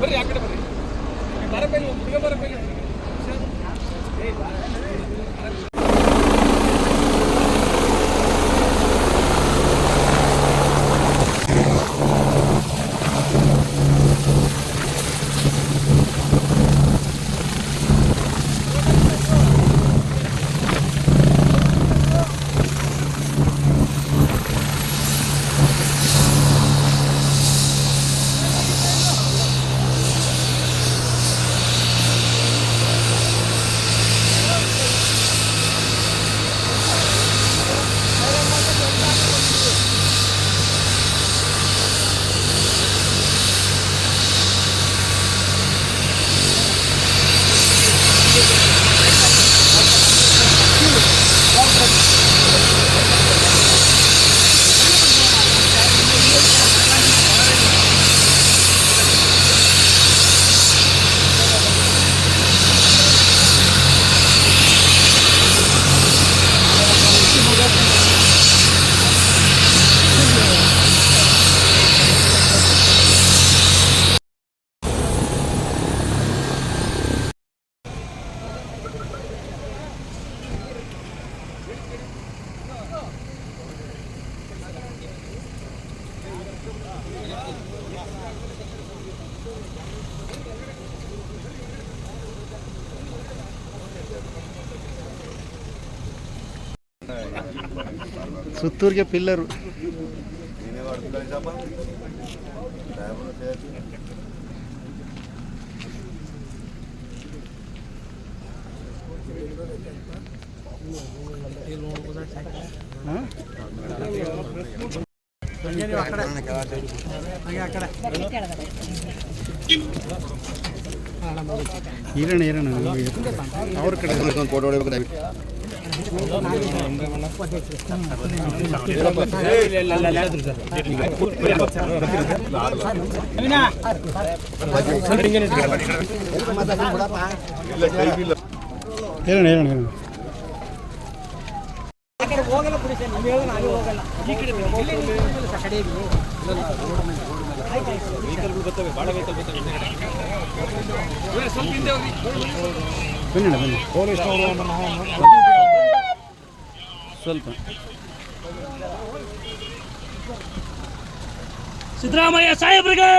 ಬರ್ರಿ ಆ ಕಡೆ ಬರ್ರಿ ಬರಬೇಡಿ ಹುಡುಗ ಬರಬೇಡಿ ಸುತ್ತೂರಿಗೆ ಪಿಲ್ಲರು ಹಾಂ ಇರೋಣ ಇರೋಣ ಅವ್ರ ಕಡೆ ಫೋಟೋ ಹೊಡಿಬೇಕು ದಯವಿಟ್ಟು. ಇರೋಣ ಇರೋಣ ಬರ್ತವೆ ಸ್ವಲ್ಪ ಹಿಂದೆ ಹೋಗಿ. ಬನ್ನಿ ಬನ್ನಿ. ಸ್ವಲ್ಪ. ಸಿದ್ದರಾಮಯ್ಯ ಸಾಹೇಬ್ರಿಗೆ!